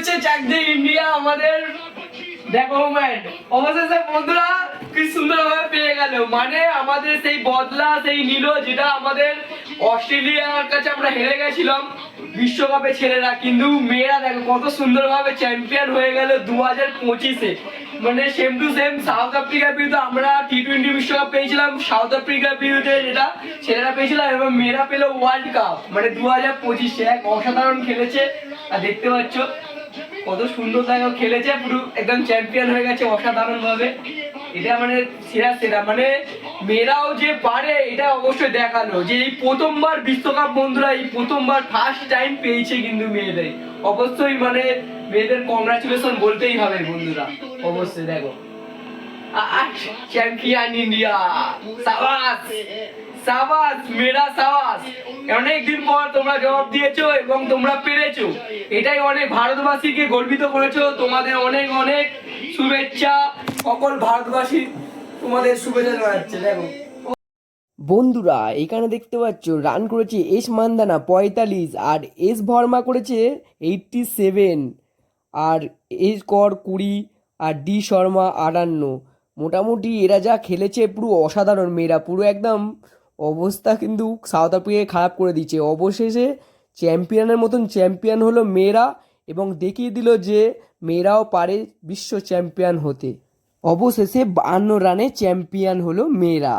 মানে বিশ্বকাপে ছেলেরা। কিন্তু মেয়েরা দেখো, কত সুন্দরভাবে চ্যাম্পিয়ন হয়ে গেল দু হাজার পঁচিশে। মানে সেম টু সেম সাউথ আফ্রিকার বিরুদ্ধে আমরা টি টোয়েন্টি বিশ্বকাপ পেয়েছিলাম। সাউথ আফ্রিকার বিরুদ্ধে যেটা ছেলেরা পেয়েছিলাম এবং মেয়েরা পেল ওয়ার্ল্ড কাপ মানে দু হাজার পঁচিশে এক অসাধারণ খেলেছে। আর দেখতে পাচ্ছ কত সুন্দর দেখো খেলেছে, পুরো একদম চ্যাম্পিয়ন হয়ে গেছে অসাধারণ ভাবে এটা মানে সেরা সেরা মানে মেয়েরাও যে পারে, এটা অবশ্যই দেখাল যে এই প্রথমবার বিশ্বকাপ বন্ধুরা এই প্রথমবার ফার্স্ট টাইম পেয়েছে কিন্তু মেয়েদের। অবশ্যই মানে মেয়েদের কংগ্রাচুলেশন বলতেই হবে বন্ধুরা। অবশ্যই দেখো। চ্যাম্পিয়ন ইন্ডিয়া সাবাস সাবাস, মেয়েরা সাবাস। অনেকদিন পর তোমরা জবাব দিয়েছ এবং তোমরা পেরেছ। এটাই অনেক ভারতবাসীকে গর্বিত করেছ। তোমাদের অনেক অনেক শুভেচ্ছা। সকল ভারতবাসী তোমাদের শুভেচ্ছা জানাচ্ছে, দেখো। বন্ধুরা, এখানে দেখতে পাচ্ছ রান করেছে এস মান্দানা পঁয়তাল্লিশ আর এস ভর্মা করেছে এইটটি সেভেন আর এস কর কুড়ি আর ডি শর্মা আটান্ন। মোটামুটি এরা যা খেলেছে, পুরো অসাধারণ। মেয়েরা পুরো একদম অবস্থা কিন্তু সাউথ আফ্রিকাকে খারাপ করে দিচ্ছে অবশেষে চ্যাম্পিয়নের মতন চ্যাম্পিয়ন হলো মেয়েরা এবং দেখিয়ে দিল যে মেয়েরাও পারে বিশ্ব চ্যাম্পিয়ন হতে। অবশেষে বান্ন রানে চ্যাম্পিয়ন হলো মেয়েরা।